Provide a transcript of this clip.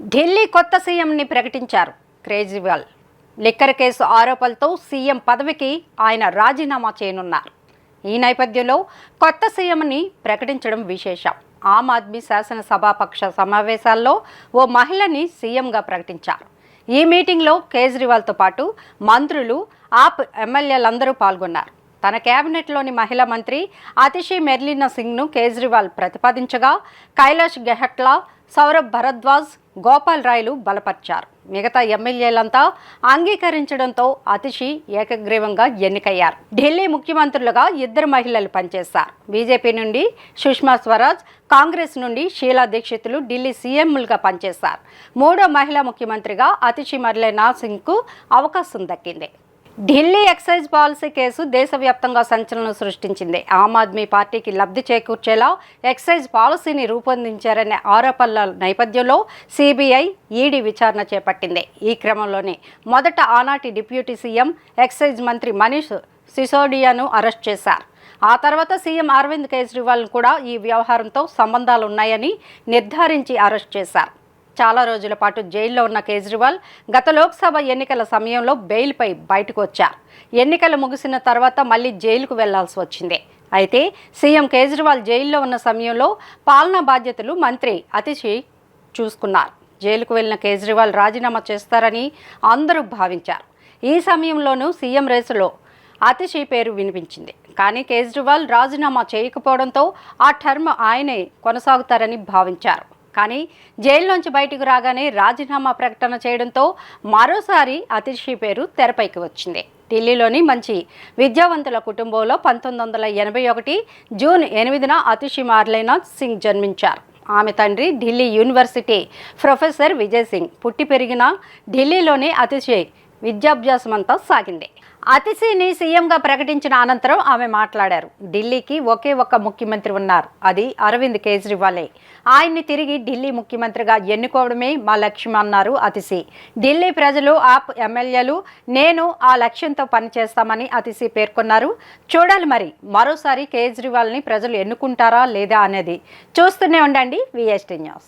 ఢిల్లీ కొత్త సీఎంని ప్రకటించారు. కేజ్రీవాల్ లిక్కర్ కేసు ఆరోపణలతో సీఎం పదవికి ఆయన రాజీనామా చేయనున్నారు. ఈ నేపథ్యంలో కొత్త సీఎంని ప్రకటించడం విశేషం. ఆమ్ ఆద్మీ శాసనసభాపక్ష సమావేశాల్లో ఓ మహిళని సీఎంగా ప్రకటించారు. ఈ మీటింగ్లో కేజ్రీవాల్తో పాటు మంత్రులు ఆప్ ఎమ్మెల్యేలందరూ పాల్గొన్నారు. తన కేబినెట్లోని మహిళా మంత్రి అతిషి మెర్లినా సింగ్ను కేజ్రీవాల్ ప్రతిపాదించగా కైలాష్ గెహట్లా సౌరభ్ భరద్వాజ్ గోపాల్ రాయ్లు బలపర్చారు. మిగతా ఎమ్మెల్యేలంతా అంగీకరించడంతో అతిషి ఏకగ్రీవంగా ఎన్నికయ్యారు. ఢిల్లీ ముఖ్యమంత్రులుగా ఇద్దరు మహిళలు పనిచేశారు. బీజేపీ నుండి సుష్మా స్వరాజ్ కాంగ్రెస్ నుండి షీలా దీక్షితులు ఢిల్లీ సీఎంలుగా పనిచేశారు. మూడో మహిళా ముఖ్యమంత్రిగా అతిషి మర్లేనా సింగ్కు అవకాశం దక్కింది. ఢిల్లీ ఎక్సైజ్ పాలసీ కేసు దేశవ్యాప్తంగా సంచలనం సృష్టించింది. ఆమ్ ఆద్మీ పార్టీకి లబ్ధి చేకూర్చేలా ఎక్సైజ్ పాలసీని రూపొందించారనే ఆరోపణల నేపథ్యంలో సిబిఐ ఈడీ విచారణ చేపట్టింది. ఈ క్రమంలోనే మొదట ఆనాటి డిప్యూటీ సీఎం ఎక్సైజ్ మంత్రి మనీష్ సిసోడియాను అరెస్ట్ చేశారు. ఆ తర్వాత సీఎం అరవింద్ కేజ్రీవాల్ను కూడా ఈ వ్యవహారంతో సంబంధాలు ఉన్నాయని నిర్ధారించి అరెస్ట్ చేశారు. చాలా రోజుల పాటు జైల్లో ఉన్న కేజ్రీవాల్ గత లోక్సభ ఎన్నికల సమయంలో బెయిల్పై బయటకు వచ్చారు. ఎన్నికలు ముగిసిన తర్వాత మళ్ళీ జైలుకు వెళ్ళాల్సి వచ్చింది. అయితే సీఎం కేజ్రీవాల్ జైల్లో ఉన్న సమయంలో పాలనా బాధ్యతలు మంత్రి అతిశి చూసుకున్నారు. జైలుకు వెళ్ళిన కేజ్రీవాల్ రాజీనామా చేస్తారని అందరూ భావించారు. ఈ సమయంలోనూ సీఎం రేసులో అతిషి పేరు వినిపించింది. కానీ కేజ్రీవాల్ రాజీనామా చేయకపోవడంతో ఆ టర్మ్ ఆయనే కొనసాగుతారని భావించారు. కానీ జైల్లోంచి బయటకు రాగానే రాజీనామా ప్రకటన చేయడంతో మరోసారి అతిషి పేరు తెరపైకి వచ్చింది. ఢిల్లీలోని మంచి విద్యావంతుల కుటుంబంలో పంతొమ్మిది వందల ఎనభై ఒకటి జూన్ ఎనిమిదిన అతిషి మార్లేనాథ్ సింగ్ జన్మించారు. ఆమె తండ్రి ఢిల్లీ యూనివర్సిటీ ప్రొఫెసర్ విజయ్ సింగ్. పుట్టి పెరిగిన ఢిల్లీలోనే అతిశయ్ విద్యాభ్యాసం అంతా సాగింది. అతిశీని సీఎంగా ప్రకటించిన అనంతరం ఆమె మాట్లాడారు. ఢిల్లీకి ఒకే ఒక్క ముఖ్యమంత్రి ఉన్నారు. అది అరవింద్ కేజ్రీవాలే. ఆయన్ని తిరిగి ఢిల్లీ ముఖ్యమంత్రిగా ఎన్నుకోవడమే మా లక్ష్యం అన్నారు అతిశి ఢిల్లీ ప్రజలు ఆప్ ఎమ్మెల్యేలు నేను ఆ లక్ష్యంతో పనిచేస్తామని అతిశి పేర్కొన్నారు. చూడాలి మరి మరోసారి కేజ్రీవాల్ని ప్రజలు ఎన్నుకుంటారా లేదా అనేది. చూస్తూనే ఉండండి విఎస్టీ న్యూస్